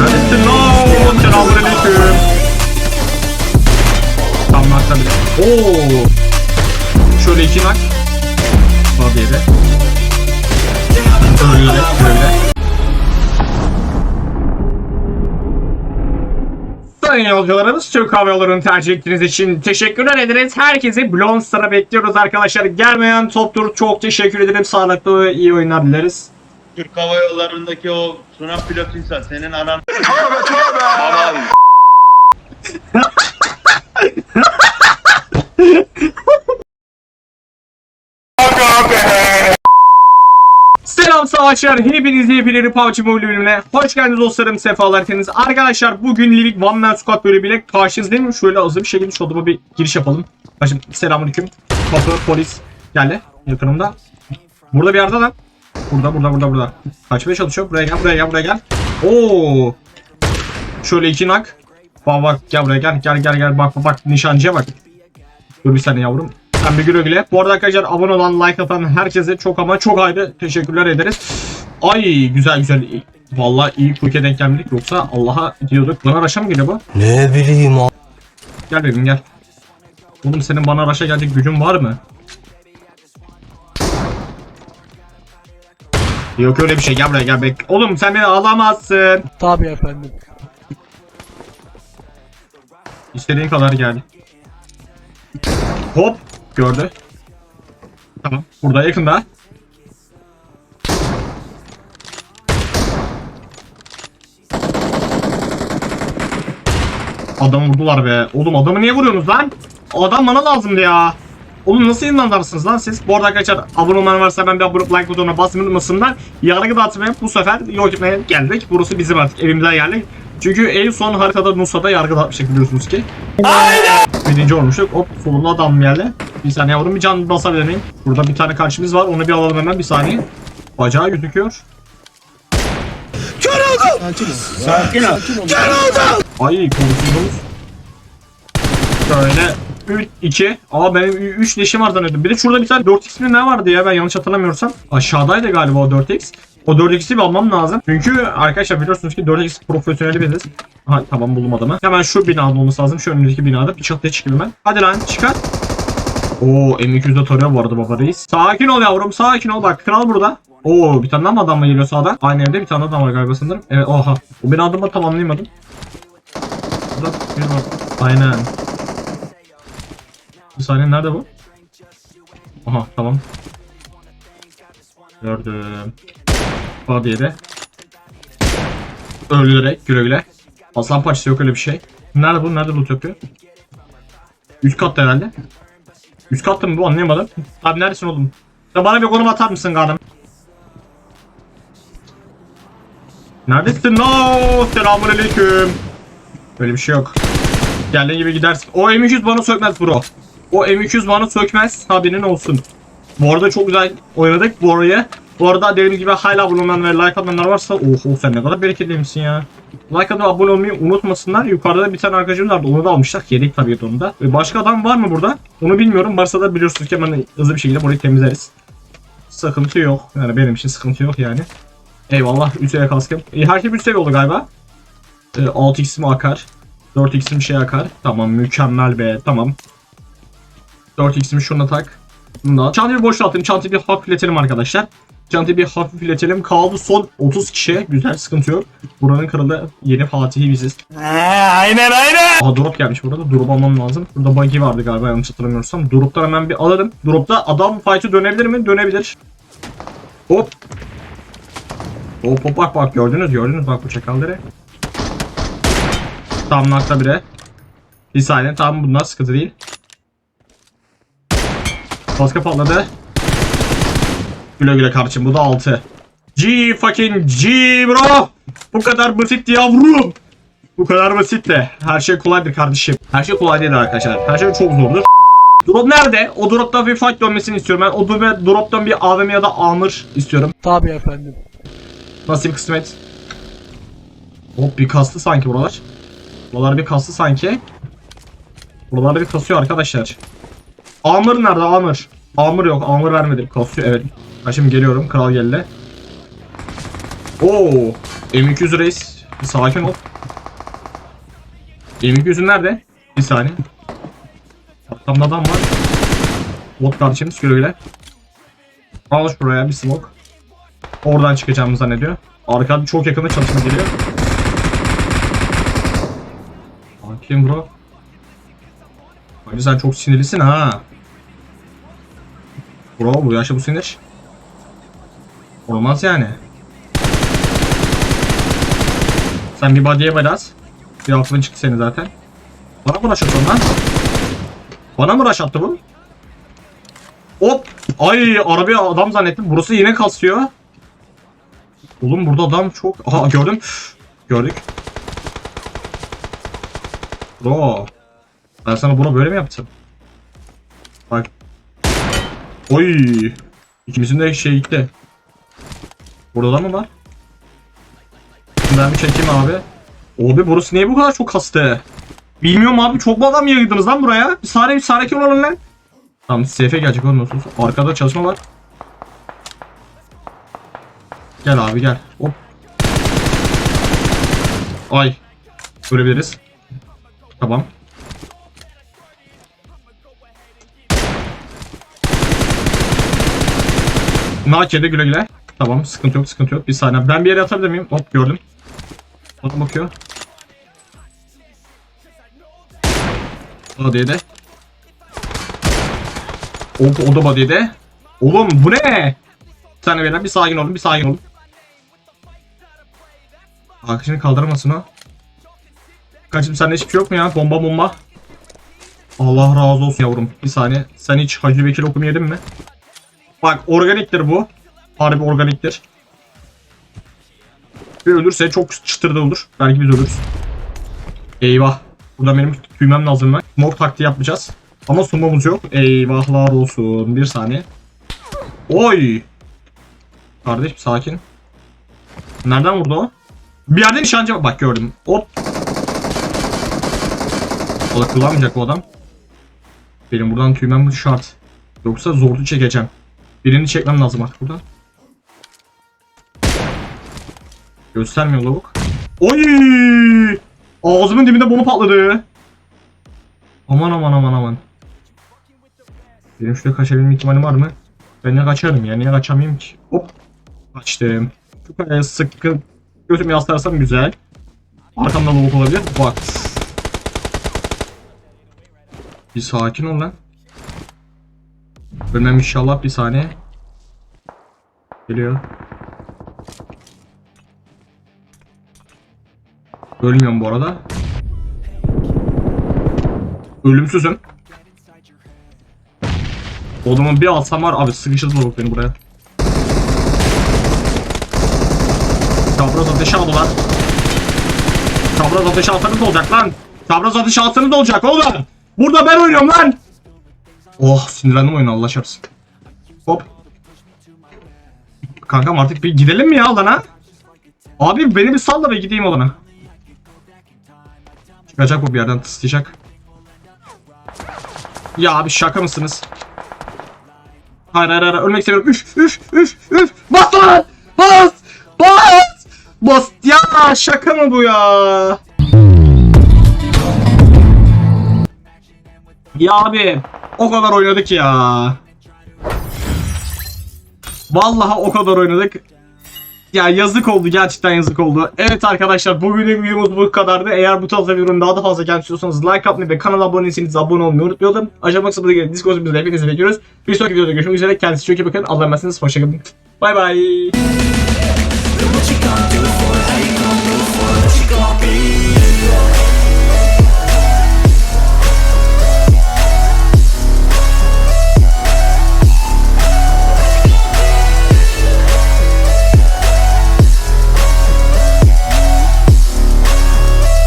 Neredesin lan? Bile. Oo. Şöyle iki nak. Var diye de. Öyle böyle. Sayın yolcularımız Türk Hava Yolları'nı tercih ettiğiniz için teşekkürler ederiz. Herkesi Blond Star'a bekliyoruz arkadaşlar. Gelmeyen toptur çok teşekkür ederim. Sağlıklı iyi oyunlar dileriz. Türk Hava Yolları'ndaki o sunan pilot insan senin anan Aman. Selam savaşlar. Hepiniz yepyeni PUBG Mobile bölümüne hoş geldiniz dostlarım. Sefalar etiniz. Arkadaşlar bugün Livik One Man Squad bölümüyle karşınızdayım. Şöyle hızlı bir şekilde şu odama bir giriş yapalım. Başım selamünaleyküm. Bakın polis geldi yakınımda. Burada bir yerde lan. Burada burada burada burada. Kaçmaya çalışıyor. Buraya gel buraya gel buraya gel. Oo. Şöyle iki nak. Bak bak gel buraya gel gel gel gel bak bak bak nişancıya bak. Dur bir saniye yavrum. Sen bir güle güle. Bu arada arkadaşlar abone olan, like atan herkese çok ama çok ayrı teşekkürler ederiz. Ay güzel güzel. Vallahi iyi kuyuya denk gelmedik yoksa Allah'a diyorduk. Bana raşa mı geliyor bu? Ne bileyim abi. Gel bebeğim gel. Oğlum senin bana raşa gelecek gücün var mı? Yok öyle bir şey gel buraya gel bek. Oğlum sen beni alamazsın. Tabii efendim. İstediğin kadar gel. Hop gördü. Tamam burada yakında. Adamı vurdular be. Oğlum adamı niye vuruyorsunuz lan? Adam bana lazımdı ya. Oğlum nasıl inandarsınız lan siz? Bu arada arkadaşlar abone olmayan varsa ben bir abone like butonuna basmayı unutmasınlar. Yargı dağıtmaya bu sefer etmeye geldik. Burası bizim artık evimize geldik. Çünkü en son haritada Nusa'da yargı dağıtmıştık biliyorsunuz ki. Birinci olmuştuk. Hop solunda adam geldi. Bir saniye yavrum bir can basabilir miyim? Burada bir tane karşımız var. Onu bir alalım hemen bir saniye. Bacağı gözüküyor. Sakin ol. Ay korkusuzumuz. Şöyle 3 2. Aa benim 3 leşim var zannediyordum. Bir de şurada bir tane 4x mi ne vardı ya ben yanlış hatırlamıyorsam. Aşağıdaydı galiba o 4x. O 4x'i bir almam lazım. Çünkü arkadaşlar biliyorsunuz ki 4x profesyoneli biziz. Ha tamam buldum adamı. Hemen şu binada olması lazım. Şu önündeki binada. Bir çatıya çıkayım ben. Hadi lan çıkar. Oo M200'de tarıyor bu arada baba reis. Sakin ol yavrum sakin ol bak kral burada. Oo bir tane daha mı adam mı geliyor sağdan? Aynı evde bir tane adam var galiba sanırım. Evet oha. O beni adımla tamamlayamadım. Burada bir. Aynen. Bir saniye nerede bu? Aha tamam. Gördüm. Body'ye de. Öldürerek güle güle. Aslan parçası yok öyle bir şey. Nerede bu? Nerede loot yapıyor? Üst katta herhalde. Üst katta mı bu anlayamadım. Abi neredesin oğlum? Ya bana bir konum atar mısın kardeşim? Neredesin? No, selamünaleyküm. Böyle bir şey yok. Geldiğin gibi gidersin. O M200 bana sökmez bro. O M200 bana sökmez. Haberin olsun. Bu arada çok güzel oynadık bu orayı. Bu arada dediğim gibi hala bulunan ve like atanlar varsa oh, sen ne kadar bereketliymişsin ya. Like atıp abone olmayı unutmasınlar. Yukarıda da bir tane arkadaşım vardı. Onu da almışlar. Yedik tabii ki onu da. Ve başka adam var mı burada? Onu bilmiyorum. Varsa da biliyorsunuz ki hemen hızlı bir şekilde burayı temizleriz. Sıkıntı yok. Yani benim için sıkıntı yok yani. Eyvallah. 3 seviye kaskım. E, her şey 3 seviye oldu galiba. E, 6x'im akar. 4x'im şey akar. Tamam mükemmel be. Tamam. 4x'imi şuna tak. Bunu da. Çantayı bir boşaltayım. Çantayı bir hafifletelim arkadaşlar. Çantayı bir hafifletelim. Kaldı son 30 kişi. Güzel sıkıntı yok. Buranın kralı yeni Fatih'i biziz. aynen aynen. Aha drop gelmiş burada. Drop almam lazım. Burada buggy vardı galiba yanlış hatırlamıyorsam. Drop'tan hemen bir alalım. Drop'ta adam fight'ı dönebilir mi? Dönebilir. Hop. Hop hop bak bak gördünüz gördünüz bak bu çakalları. Tam nakta bire. Bir saniye tamam bunlar sıkıntı değil. Baska patladı. Güle güle kardeşim bu da 6. G fucking G bro. Bu kadar basit yavrum. Bu kadar basit de. Her şey kolaydır kardeşim. Her şey kolay değil arkadaşlar. Her şey çok zordur. Drop nerede? O dropta bir fight dönmesini istiyorum ben. O dro- droptan bir AVM ya da Amr istiyorum. Tabii efendim. Nasip kısmet. Hop bir kastı sanki buralar. Buralar bir kastı sanki. Buralarda bir kasıyor arkadaşlar. Amr nerede Amr? Amr yok. Amr vermedim. Kasıyor evet. Ben şimdi geliyorum. Kral geldi. Oo. M200 reis. Bir sakin ol. Yemek yüzün nerede? Bir saniye. Arkamda adam var. Bot kardeşimiz güle. Al şuraya bir smoke. Oradan çıkacağımı zannediyor. Arkada çok yakında çalışma geliyor. Sakin bro. Bence sen çok sinirlisin ha. Bro bu yaşta bu sinir. Olmaz yani. Sen bir body'ye body at. Bir aklın çıktı senin zaten. Bana mı rush attın lan? Bana mı rush attı bu? Hop! Ay arabaya adam zannettim. Burası yine kasıyor. Oğlum burada adam çok... Aha gördüm. Gördük. Bro. Ben sana bunu böyle mi yaptım? Oy. İkimizin de şey gitti. Burada da mı var? Ben bir çekeyim abi. Abi burası niye bu kadar çok hastı? Bilmiyorum abi çok mu adam yayıldınız lan buraya? Bir saniye bir sakin olalım lan. Tamam SF gelecek oğlum olsa. Arkada çalışma var. Gel abi gel. Hop. Ay. Görebiliriz. Tamam. Nakiye'de güle güle. Tamam sıkıntı yok sıkıntı yok. Bir saniye. Ben bir yere atabilir miyim? Hop gördüm. Bana bakıyor. Body'de. O, o da body'de. Oğlum bu ne? Bir saniye beyler bir sakin olun bir sakin olun. Arkadaşını kaldıramasın o. Kaçım sende hiçbir şey yok mu ya? Bomba bomba. Allah razı olsun yavrum. Bir saniye. Sen hiç Hacı Bekir okum yedin mi? Bak organiktir bu. Harbi organiktir. Bir ölürse çok çıtırda olur. Belki biz ölürüz. Eyvah. Burada benim tüymem lazım ben. Smoke taktiği yapmayacağız. Ama sumomuz yok. Eyvahlar olsun. Bir saniye. Oy. Kardeş sakin. Nereden vurdu o? Bir yerde nişancı. Bak gördüm. Hop. O da kullanmayacak bu adam. Benim buradan tüymem şart. Yoksa zorlu çekeceğim. Birini çekmem lazım artık buradan. Göstermiyor lavuk. Oy! Ağzımın dibinde bomba patladı. Aman aman aman aman. Benim şuraya kaçabilme ihtimalim var mı? Ben ne kaçarım ya niye kaçamayayım ki? Hop. Kaçtım. Şu kayaya sıkı götümü yaslarsam güzel. Arkamda lavuk olabilir. Bak. Bir sakin ol lan. Ölmem inşallah bir saniye. Geliyor. Ölmüyorum bu arada. Ölümsüzüm. Odumu bir alsam var abi sıkıştırdı lavuk beni buraya. Çapraz ateşi aldılar. Çapraz ateşi alsanız olacak lan. Çapraz ateşi alsanız olacak oğlum. Burada ben oynuyorum lan. Oh sinirlendim oyuna Allah çarpsın. Hop. Kankam artık bir gidelim mi ya alana? Abi beni bir salla ve gideyim alana. Çıkacak bu bir yerden tıslayacak. Ya abi şaka mısınız? Hayır hayır hayır ölmek istemiyorum. Üf üf üf üf. Bas lan! Bas! Bas! Bas! Ya şaka mı bu ya? Ya abi o kadar oynadık ya. Vallahi o kadar oynadık. Ya yazık oldu gerçekten yazık oldu. Evet arkadaşlar bugünün videomuz bu kadardı. Eğer bu tarz videoların daha da fazla gelmek istiyorsanız like atmayı ve kanala abone değilseniz abone olmayı unutmayalım. Aşağı bakımda gelin Discord'umuzda hepinizi bekliyoruz. Bir sonraki videoda görüşmek üzere. Kendinize çok iyi bakın. Allah'a emanetsiniz. Hoşçakalın. Bay bay.